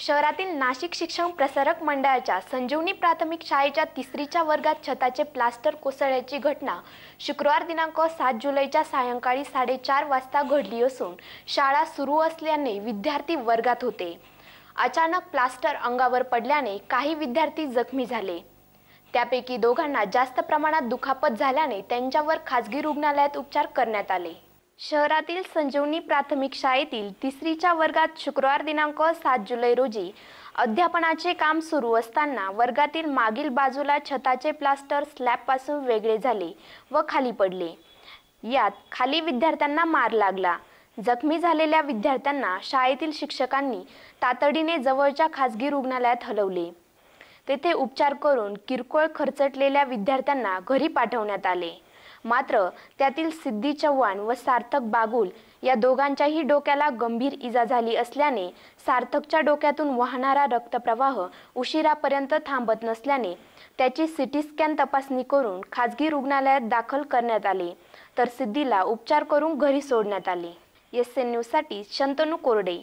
शहरातील नाशिक शिक्षण प्रसारक मंडळाच्या संजीवनी प्राथमिक शाळेच्या तिसरीच्या वर्गात छताचे प्लास्टर कोसळल्याची घटना शुक्रवार दिनांक सात जुलैच्या सायंकाळी साडेचार वाजता घडली असून शाळा सुरू असल्याने विद्यार्थी वर्गात होते. अचानक प्लास्टर अंगावर पडल्याने काही विद्यार्थी जखमी झाले. त्यापैकी दोघांना जास्त प्रमाणात दुखापत झाल्याने त्यांच्यावर खाजगी रुग्णालयात उपचार करण्यात आले. शहरातील संजीवनी प्राथमिक शाळेतील तिसरीच्या वर्गात शुक्रवार दिनांक सात जुलै रोजी अध्यापनाचे काम सुरू असताना वर्गातील मागील बाजूला छताचे प्लास्टर स्लॅबपासून वेगळे झाले व खाली पडले. यात खाली विद्यार्थ्यांना मार लागला. जखमी झालेल्या विद्यार्थ्यांना शाळेतील शिक्षकांनी तातडीने जवळच्या खासगी रुग्णालयात हलवले. तेथे उपचार करून किरकोळ खर्चटलेल्या विद्यार्थ्यांना घरी पाठवण्यात आले. मात्र त्यातील सिद्धी चव्हाण व सार्थक बागुल या दोघांच्याही डोक्याला गंभीर इजा झाली असल्याने सार्थकच्या डोक्यातून वाहणारा रक्तप्रवाह उशिरापर्यंत थांबत नसल्याने त्याची सिटी स्कॅन तपासणी करून खाजगी रुग्णालयात दाखल करण्यात आले. तर सिद्धीला उपचार करून घरी सोडण्यात आले. एस एन न्यूजसाठी शंतनू कोरडे.